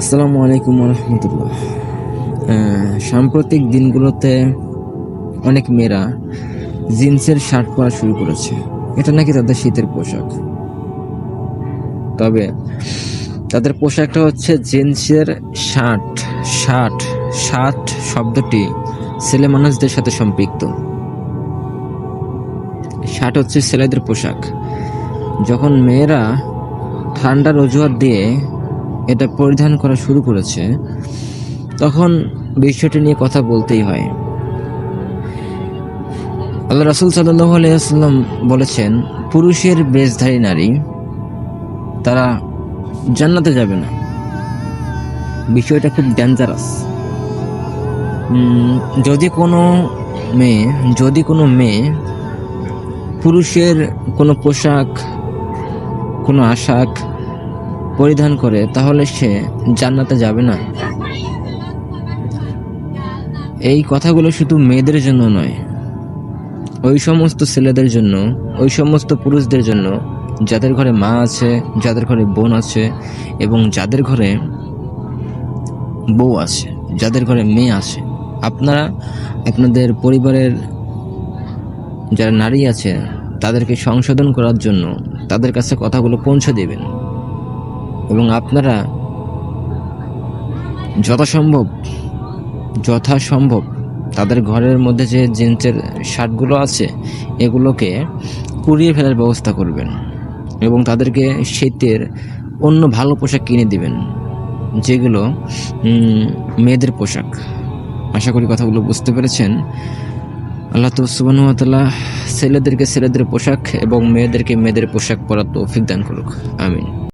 আসসালামু আলাইকুম রহমতুল্লাহ সাম্প্রতিক দিনগুলোতে অনেক মেয়েরা জিন্সের শার্ট পরা শুরু করেছে। এটা নাকি তাদের শীতের পোশাক? তবে তাদের পোশাকটা হচ্ছে জিন্সের শার্ট শার্ট শার্ট শব্দটি ছেলে মানুষদের সাথে সম্পৃক্ত। শার্ট হচ্ছে ছেলেদের পোশাক। যখন মেয়েরা ঠান্ডার অজুহাত দিয়ে এটা পরিধান করা শুরু করেছে, তখন বিষয়টি নিয়ে কথা বলতেই হয়। আল্লাহ রাসুল সাল্লাহ আলাইসাল্লাম বলেছেন, পুরুষের বেশধারী নারী, তারা জান্নাতে যাবে না। বিষয়টা খুব ডেঞ্জারাস যদি কোনো মেয়ে, যদি কোনো মেয়ে পুরুষের কোনো পোশাক, কোনো আশাক পরিধান করে, তাহলে সে জান্নাতে যাবে না। এই কথাগুলো শুধু মেয়েদের জন্য নয়, ওই সমস্ত ছেলেদের জন্য, ওই সমস্ত পুরুষদের জন্য, যাদের ঘরে মা আছে, যাদের ঘরে বোন আছে, এবং যাদের ঘরে বউ আছে, যাদের ঘরে মেয়ে আছে। আপনারা, আপনাদের পরিবারের যারা নারী আছে, তাদেরকে সংশোধন করার জন্য তাদের কাছে কথাগুলো পৌঁছে দেবেন। এবং আপনারা যথাসম্ভব যথাসম্ভব তাদের ঘরের মধ্যে যে জিন্সের শার্টগুলো আছে, এগুলোকে কুড়িয়ে ফেলার ব্যবস্থা করবেন এবং তাদেরকে শীতের অন্য ভালো পোশাক কিনে দিবেন, যেগুলো মেয়েদের পোশাক। আশা করি কথাগুলো বুঝতে পেরেছেন। আল্লাহ তো সুবানুয়াতাল্লাহ ছেলেদেরকে ছেলেদের পোশাক এবং মেয়েদেরকে মেয়েদের পোশাক পরার তৌফিক দান করুক। আমিন।